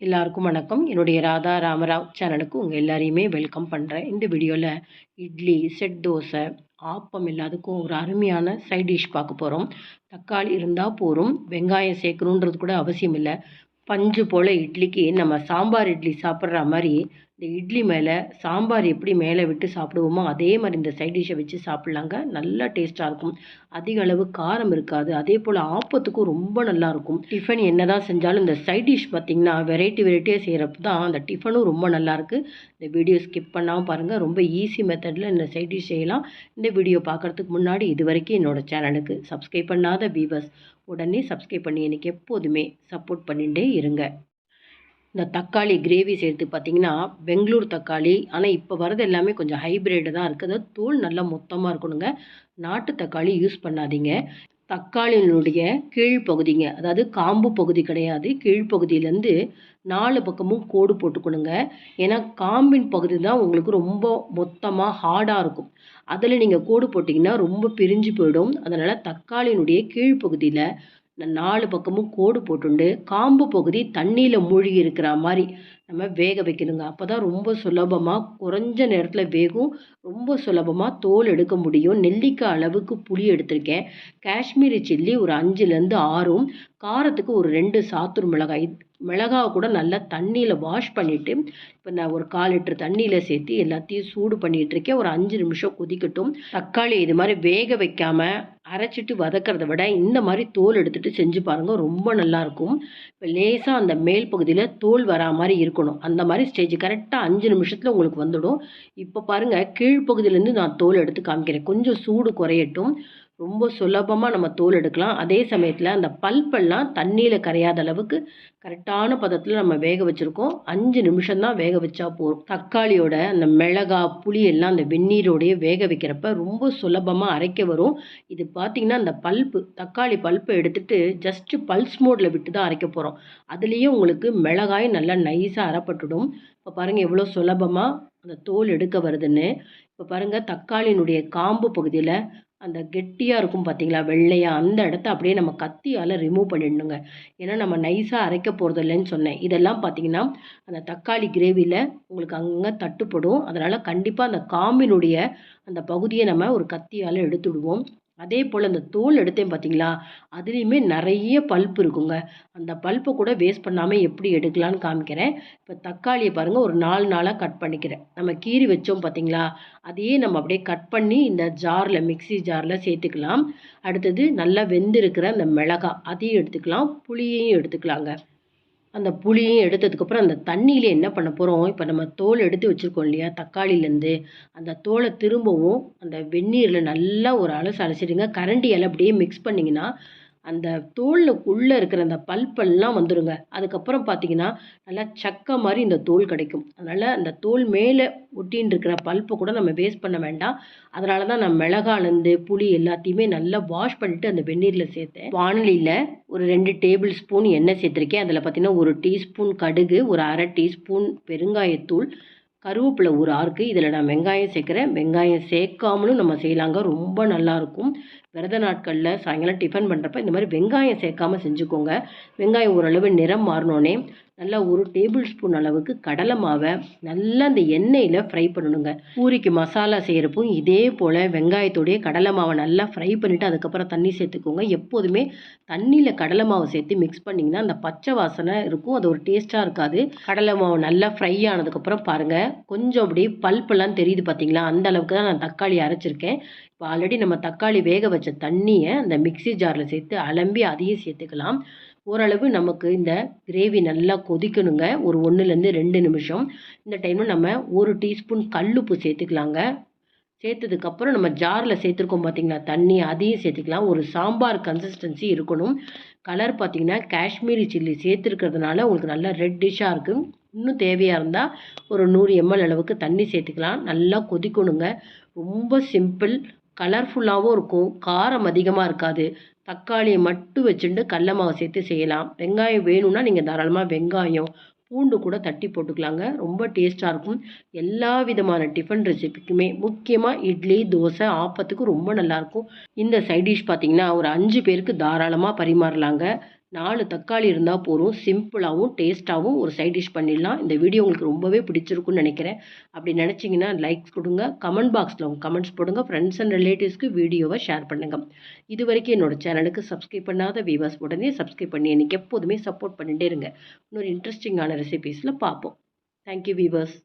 எல்லாருக்கும் வணக்கம். என்னுடைய ராதா ராமராவ் சேனலுக்கு உங்கள் எல்லாரையுமே வெல்கம் பண்ணுறேன் இந்த வீடியோவில் இட்லி செட் தோசை ஆப்பம் எல்லாத்துக்கும் ஒரு அருமையான சைட் டிஷ் பார்க்க போகிறோம் தக்காளி இருந்தால் போதும் வெங்காயம் சேர்க்கணுன்றது கூட அவசியம் இல்லை. பஞ்சு போல் இட்லிக்கு நம்ம சாம்பார் இட்லி சாப்பிட்ற மாதிரி இந்த இட்லி மேலே சாம்பார் எப்படி மேலே விட்டு சாப்பிடுவோமோ அதே மாதிரி இந்த சைட் டிஷ்ஷை வச்சு சாப்பிட்லாங்க. நல்லா டேஸ்ட்டாக இருக்கும். அதிக அளவு காரம் இருக்காது. அதே போல் ஆப்பத்துக்கும் ரொம்ப நல்லாயிருக்கும் டிஃபன் என்ன தான் செஞ்சாலும் இந்த சைட் டிஷ் பார்த்திங்கன்னா வெரைட்டி வெரைட்டியாக செய்கிறப்ப தான் அந்த டிஃபனும் ரொம்ப நல்லாயிருக்கு இந்த வீடியோ ஸ்கிப் பண்ணாமல் பாருங்கள் ரொம்ப ஈஸி மெத்தடில் இந்த சைட் டிஷ் செய்யலாம். இந்த வீடியோ பார்க்குறதுக்கு முன்னாடி இது வரைக்கும் என்னோடய சேனலுக்கு சப்ஸ்கிரைப் பண்ணாத வீவர்ஸ் உடனே சப்ஸ்கிரைப் பண்ணி எனக்கு எப்போதுமே சப்போர்ட் பண்ணிகிட்டே இருங்க. இந்த தக்காளி கிரேவி சேர்த்து பார்த்தீங்கன்னா பெங்களூர் தக்காளி. ஆனால் இப்போ வரது எல்லாமே கொஞ்சம் ஹைப்ரிட்டு தான் இருக்குது தோல் நல்லா மொத்தமாக இருக்கணுங்க. நாட்டு தக்காளி யூஸ் பண்ணாதீங்க. தக்காளியினுடைய கீழ்ப்பகுதிங்க அதாவது காம்பு பகுதி கிடையாது. கீழ்ப்பகுதியிலேருந்து நாலு பக்கமும் கோடு போட்டுக்கணுங்க. ஏன்னா காம்பின் பகுதி தான் உங்களுக்கு ரொம்ப மொத்தமாக ஹார்டாக இருக்கும். அதில் நீங்கள் கோடு போட்டிங்கன்னா ரொம்ப பிரிஞ்சு போயிடும். அதனால் தக்காளியினுடைய கீழ்ப்பகுதியில் நாலு பக்கமும் கோடு போட்டுண்டு காம்பு பகுதி தண்ணியில் மூழ்கி இருக்கிற மாதிரி நம்ம வேக வைக்கணுங்க. அப்போ தான் ரொம்ப சுலபமாக குறைஞ்ச நேரத்தில் வேகும். ரொம்ப சுலபமாக தோல் எடுக்க முடியும். நெல்லிக்காய் அளவுக்கு புளி எடுத்திருக்கேன். காஷ்மீரி சில்லி ஒரு அஞ்சுலேருந்து ஆறும் காரத்துக்கு ஒரு ரெண்டு சாத்தூர் மிளகாய் மிளகாவை கூட நல்லா தண்ணியில் வாஷ் பண்ணிவிட்டு இப்போ நான் ஒரு கால் லிட்டர் தண்ணியில் சேர்த்து எல்லாத்தையும் சூடு பண்ணிகிட்ருக்கேன் ஒரு அஞ்சு நிமிஷம் கொதிக்கட்டும். தக்காளி இது மாதிரி வேக வைக்காமல் அரைச்சிட்டு வதக்கிறத விட இந்த மாதிரி தோல் எடுத்துகிட்டு செஞ்சு பாருங்கள் ரொம்ப நல்லாயிருக்கும் இப்போ லேசாக அந்த மேல் பகுதியில் தோல் வரா மாதிரி இருக்கணும். அந்த மாதிரி ஸ்டேஜ் கரெக்டாக அஞ்சு நிமிஷத்தில் உங்களுக்கு வந்துடும். இப்போ பாருங்கள் கீழ்ப்பகுதியிலேருந்து நான் தோல் எடுத்து காமிக்கிறேன். கொஞ்சம் சூடு குறையட்டும். ரொம்ப சுலபமாக நம்ம தோல் எடுக்கலாம். அதே சமயத்தில் அந்த பல்பெல்லாம் தண்ணியில் கரையாத அளவுக்கு கரெக்டான பதத்தில் நம்ம வேக வச்சுருக்கோம். அஞ்சு நிமிஷம் தான் வேக வச்சா போதும். தக்காளியோட அந்த மிளகா புளி எல்லாம் அந்த வெந்நீரோடைய வேக வைக்கிறப்ப ரொம்ப சுலபமாக அரைக்க வரும். இது பார்த்திங்கன்னா அந்த பல்ப்பு தக்காளி பல்ப்பை எடுத்துகிட்டு ஜஸ்ட்டு பல்ஸ் மோடில் விட்டு தான் அரைக்க போகிறோம் அதுலேயும் உங்களுக்கு மிளகாய் நல்லா நைஸாக அரைப்பட்டுடும். இப்போ பாருங்கள் எவ்வளோ சுலபமாக அந்த தோல் எடுக்க வருதுன்னு. இப்போ பாருங்கள் தக்காளியினுடைய காம்பு பகுதியில் அந்த கெட்டியாக இருக்கும் பார்த்தீங்களா வெள்ளையாக அந்த இடத்த அப்படியே நம்ம கத்தியால் ரிமூவ் பண்ணிடணுங்க. ஏன்னா நம்ம நைஸாக அரைக்க போகிறது இல்லைன்னு சொன்னேன். இதெல்லாம் பார்த்தீங்கன்னா அந்த தக்காளி கிரேவியில் உங்களுக்கு அங்கங்கே தட்டுப்படும். அதனால் கண்டிப்பாக அந்த காம்பினுடைய அந்த பகுதியை நம்ம ஒரு கத்தியால் எடுத்துடுவோம். அதே போல் அந்த தோல் எடுத்தேன் பார்த்தீங்களா அதுலேயுமே நிறைய பல்ப் இருக்குங்க. அந்த பல்ப்பை கூட வேஸ்ட் பண்ணாமல் எப்படி எடுக்கலான்னு காமிக்கிறேன். இப்போ தக்காளியை பாருங்கள் ஒரு நாலு நாளாக கட் பண்ணிக்கிறேன். நம்ம கீறி வச்சோம் பார்த்தீங்களா அதையே நம்ம அப்படியே கட் பண்ணி இந்த ஜாரில் மிக்சி ஜாரில் சேர்த்துக்கலாம். அடுத்தது நல்லா வெந்திருக்கிற அந்த மிளகா அதையும் எடுத்துக்கலாம். புளியையும் எடுத்துக்கலாங்க. அந்த புளியும் எடுத்ததுக்கப்புறம் அந்த தண்ணியில் என்ன பண்ண போகிறோம் இப்போ நம்ம தோல் எடுத்து வச்சுருக்கோம் இல்லையா? தக்காளிலேருந்து அந்த தோலை திரும்பவும் அந்த வெந்நீரில் நல்லா ஒரு அலசு அலசிடுங்க. கரண்டியால் அப்படியே மிக்ஸ் பண்ணிங்கன்னா அந்த தோலில் இருக்கிற அந்த பல்பெல்லாம் வந்துடுங்க அதுக்கப்புறம் பார்த்தீங்கன்னா நல்லா சக்க மாதிரி இந்த தோல் கிடைக்கும். அதனால் அந்த தோல் மேலே ஒட்டின்னு இருக்கிற பல்ப்பை கூட நம்ம வேஸ்ட் பண்ண வேண்டாம். அதனால தான் நான் மிளகாலேருந்து புளி எல்லாத்தையுமே நல்லா வாஷ் பண்ணிட்டு அந்த வெந்நீரில் சேர்த்தேன். வானலியில் ஒரு ரெண்டு டேபிள் ஸ்பூன் எண்ணெய் சேர்த்துருக்கேன். அதில் பார்த்தீங்கன்னா ஒரு டீஸ்பூன் கடுகு ஒரு அரை டீஸ்பூன் பெருங்காயத்தூள் கருவேப்பிலை ஒரு ஆறுக்கு இதில் நான் வெங்காயம் சேர்க்குறேன். வெங்காயம் சேர்க்காமலும் நம்ம செய்யலாங்க. ரொம்ப நல்லாயிருக்கும். விரத நாட்களில் சாயங்காலம் டிஃபன் பண்ணுறப்ப இந்த மாதிரி வெங்காயம் சேர்க்காமல் செஞ்சுக்கோங்க. வெங்காயம் ஓரளவு நிறம் மாறினோன்னே நல்லா ஒரு டேபிள் ஸ்பூன் அளவுக்கு கடலை மாவை நல்லா அந்த எண்ணெயில் ஃப்ரை பண்ணணுங்க. பூரிக்கு மசாலா செய்கிறப்போ இதே போல் வெங்காயத்தோடைய கடலை மாவை நல்லா ஃப்ரை பண்ணிவிட்டு அதுக்கப்புறம் தண்ணி சேர்த்துக்கோங்க. எப்போதுமே தண்ணியில் கடலை மாவை சேர்த்து மிக்ஸ் பண்ணிங்கன்னா அந்த பச்சை வாசனை இருக்கும். அது ஒரு டேஸ்ட்டாக இருக்காது. கடலை மாவு நல்லா ஃப்ரை ஆனதுக்கப்புறம் பாருங்கள் கொஞ்சம் அப்படியே பல்ப்பெல்லாம் தெரியுது பார்த்தீங்களா அந்த அளவுக்கு தான் நான் தக்காளி அரைச்சிருக்கேன். இப்போ ஆல்ரெடி நம்ம தக்காளி வேக வச்ச தண்ணியை அந்த மிக்சி ஜாரில் சேர்த்து அலம்பி அதையும் சேர்த்துக்கலாம். ஓரளவு நமக்கு இந்த கிரேவி நல்லா கொதிக்கணுங்க. ஒரு ஒன்றுலேருந்து ரெண்டு நிமிஷம். இந்த டைமில் நம்ம ஒரு டீஸ்பூன் கல்லுப்பு சேர்த்துக்கலாங்க. சேர்த்ததுக்கப்புறம் நம்ம ஜாரில் சேர்த்துருக்கோம் பார்த்தீங்களா தண்ணி அதையும் சேர்த்துக்கலாம். ஒரு சாம்பார் கன்சிஸ்டன்சி இருக்கணும். கலர் பார்த்தீங்கன்னா காஷ்மீரி சில்லி சேர்த்துருக்கிறதுனால உங்களுக்கு நல்லா ரெட் டிஷ்ஷாக இருக்கும் இன்னும் தேவையாக இருந்தால் ஒரு நூறு எம்எல் அளவுக்கு தண்ணி சேர்த்துக்கலாம். நல்லா கொதிக்கணுங்க. ரொம்ப சிம்பிள் கலர்ஃபுல்லாகவும் இருக்கும். காரம் அதிகமாக இருக்காது. தக்காளியை மட்டும் வச்சுட்டு கடல மாவு சேர்த்து செய்யலாம். வெங்காயம் வேணும்னா நீங்கள் தாராளமாக வெங்காயம் பூண்டு கூட தட்டி போட்டுக்கலாங்க. ரொம்ப டேஸ்ட்டாக இருக்கும். எல்லா விதமான டிஃபன் ரெசிபிக்குமே முக்கியமாக இட்லி தோசை ஆப்பத்துக்கு ரொம்ப நல்லாயிருக்கும் இந்த சைட் டிஷ் பார்த்திங்கன்னா ஒரு அஞ்சு பேருக்கு தாராளமாக பரிமாறலாங்க. நாலு தக்காளி இருந்தால் போதும் சிம்பிளாகவும் டேஸ்ட்டாகவும் ஒரு சைட் டிஷ் பண்ணிடலாம். இந்த வீடியோ உங்களுக்கு ரொம்பவே பிடிச்சிருக்குன்னு நினைக்கிறேன். அப்படி நினச்சிங்கன்னா லைக்ஸ் கொடுங்க. கமெண்ட் பாக்ஸில் உங்கள் கமெண்ட்ஸ் போடுங்க. ஃப்ரெண்ட்ஸ் அண்ட் ரிலேட்டிவ்ஸ்க்கு வீடியோவை ஷேர் பண்ணுங்கள் இது வரைக்கும் என்னோட சேனலுக்கு சப்ஸ்கிரைப் பண்ணாத வீவர்ஸ் உடனே சப்ஸ்கிரைப் பண்ணி எனக்கு எப்போதுமே சப்போர்ட் பண்ணிகிட்டே இருங்க. இன்னொரு இன்ட்ரெஸ்டிங்கான ரெசிபீஸில் பார்ப்போம். Thank you viewers